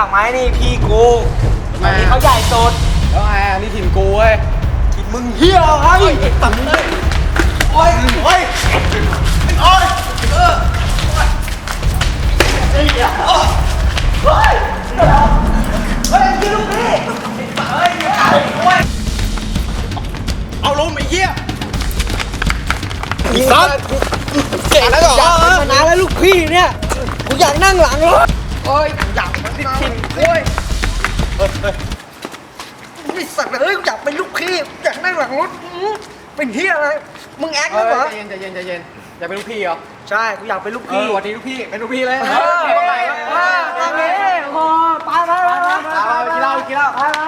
นี่พี่กูอันนี้เขาใหญ่สุดแล้วไงอันนี้ถิ่นกูเว้ยคิดมึงเฮียไอ้ตังเลยโอ้ยโอ้ยโอ้ยเออเฮ้ยเฮ้ยเฮ้ยพี่ลูกพี่เฮ้ยโอ้ยเอาลุมไอ้เหี้ยอีสัตว์เก่งแล้วเหรออยากเป็นมานานแล้วลูกพี่เนี่ยกูอยากนั่งหลังรถโอ้ยอยาก ผิดผิดโอ้ยไอ้สัตว์เอ้ยอยากเป็นลูกพี่อยากนั่งหลังรถอื้อเป็นเฮียอะไรมึงแอคหรือเปล่าใจเย็นใจเย็นใจเย็นอยากเป็นลูกพี่เหรอใช่กูอยากเป็นลูกพี่สวัสดีลูกพี่เป็นลูกพี่เลยเอนะอไปไปไปไปไปไปไปกินเหล้ากินเหล้าไปไป